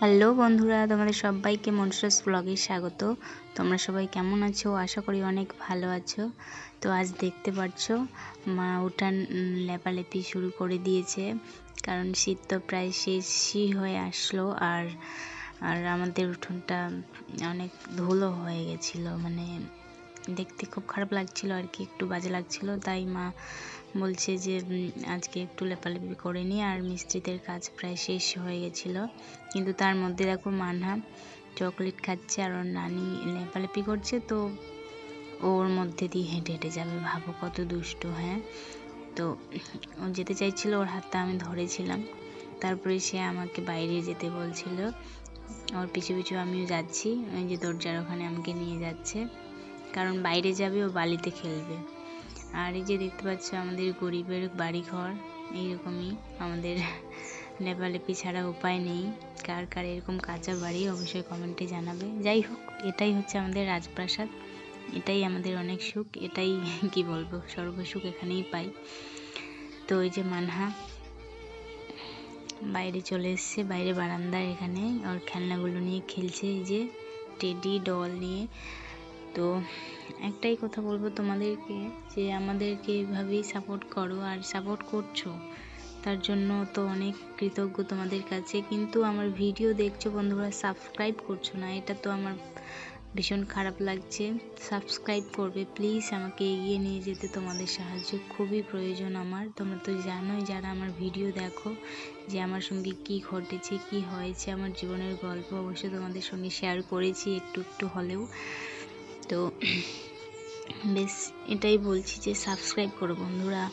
Hello বন্ধুরা, তোমাদের সবাইকে মনসাস ব্লগে স্বাগত। তোমরা সবাই কেমন আছো? আশা করি অনেক ভালো আছো। তো আজ দেখতে পাচ্ছ মা উঠান লেপালেপি শুরু করে দিয়েছে। কারণ শীত তো প্রায় শেষই হয়ে আসলো আর আর আমাদের উঠোনটা অনেক ধুলো হয়ে গেছিল। মানে দেখতে খুব খারাপ লাগছিল আর কি, একটু বাজে লাগছিল। তাই মা বলছে যে আজকে একটু লেপালেপি করে নিই আর মিস্ত্রিদের কাজ প্রায় শেষ হয়ে গেছিল। কিন্তু তার মধ্যে দেখো মানহা চকলেট খাচ্ছে আর ওর নানি লেপালেপি করছে, তো ওর মধ্যে দিয়ে হেঁটে হেঁটে যাবে। ভাবো কত দুষ্ট হ্যাঁ? তো ও যেতে চাইছিল, ওর হাতটা আমি ধরেছিলাম। তারপরে সে আমাকে বাইরে যেতে বলছিল। ওর পিছু পিছু আমিও যাচ্ছি। ওই যে দরজার ওখানে আমাকে নিয়ে যাচ্ছে। কারণ বাইরে যাবে ও বালিতে খেলবে। আর এই যে দেখতে পাচ্ছ আমাদের গরিবের বাড়ি ঘর এইরকমই আমাদের লেপালেপি ছাড়া উপায় নেই। কার কার এরকম কাঁচা বাড়ি অবশ্যই কমেন্টে জানাবে। যাই হোক, এটাই হচ্ছে আমাদের রাজপ্রাসাদ। এটাই আমাদের অনেক সুখ, এটাই কি বলব, সর্বসুখ এখানেই পাই। তো ওই যে মানহা বাইরে চলে এসছে, বাইরে বারান্দার এখানে। ওর খেলনাগুলো নিয়ে খেলছে এই যে টেডি, ডল নিয়ে। তো একটাই কথা বলব তোমাদেরকে যে আমাদেরকে এভাবেই সাপোর্ট করো আর সাপোর্ট করছ, তার জন্য তো অনেক কৃতজ্ঞ তোমাদের কাছে। কিন্তু আমার ভিডিও দেখছ বন্ধুরা সাবস্ক্রাইব করছ না, এটা তো আমার ভীষণ খারাপ লাগছে। সাবস্ক্রাইব করবে প্লিজ আমাকে এগিয়ে নিয়ে যেতে তোমাদের সাহায্য খুবই প্রয়োজন আমার। তোমরা তো জানোই যারা আমার ভিডিও দেখো যে আমার সঙ্গে কি ঘটেছে, কি হয়েছে, আমার জীবনের গল্প অবশ্যই তোমাদের সঙ্গে শেয়ার করেছি একটু একটু হলেও। তো বেশ এটাই বলছি যে সাবস্ক্রাইব করো বন্ধুরা।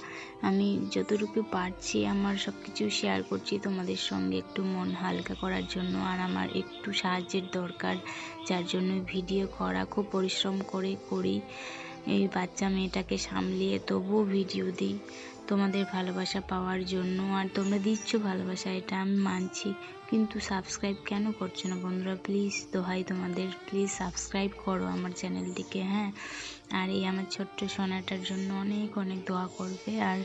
আমি যতটুকু পারছি আমার সব কিছু শেয়ার করছি তোমাদের সঙ্গে একটু মন হালকা করার জন্য আর আমার একটু সাহায্যের দরকার, যার জন্য ভিডিও করা, খুব পরিশ্রম করে করি। এই বাচ্চা মেয়েটাকে সামলিয়ে তবুও ভিডিও দিই। তোমাদের ভালোবাসা পাওয়ার জন্য, আর তোমরা দিচ্ছ ভালোবাসা, এটা আমি মানছি। কিন্তু সাবস্ক্রাইব কেন করছ না বন্ধুরা? প্লিজ দোহাই তোমাদের প্লিজ সাবস্ক্রাইব করো আমার চ্যানেলটিকে হ্যাঁ? আর এই আমার ছোট্ট সোনাটার জন্য অনেক অনেক দোয়া করবে। আর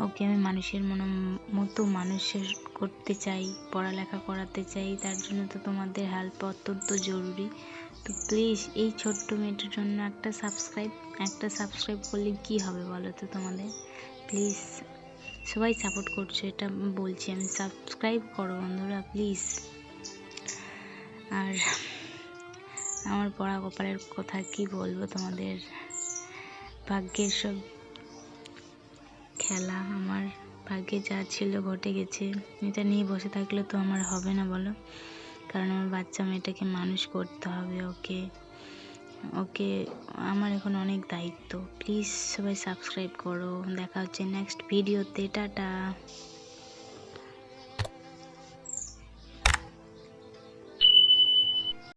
ওকে আমি মানুষের মনে, মতো মানুষের করতে চাই, পড়ালেখা করাতে চাই, তার জন্য তো তোমাদের হেল্প অত্যন্ত জরুরি। তো প্লিজ এই ছোট্ট মেয়েটার জন্য একটা সাবস্ক্রাইব একটা সাবস্ক্রাইব করলে কি হবে বলো তো তোমাদের? প্লিজ, সবাই সাপোর্ট করছ, এটা বলছি, আমি সাবস্ক্রাইব করো বন্ধুরা, প্লিজ। আর আমার পড়া কপালের কথা কি বলব তোমাদের? ভাগ্যের সব খেলা, আমার ভাগ্যে যা ছিল ঘটে গেছে। এটা নিয়ে বসে থাকলে তো আমার হবে না, বলো? কারণ আমার বাচ্চা মেয়েটাকে মানুষ করতে হবে, ওকে? ওকে আমার এখন অনেক দায়িত্ব। প্লিজ সবাই সাবস্ক্রাইব করো। দেখা হচ্ছে নেক্সট ভিডিওতে টাটা।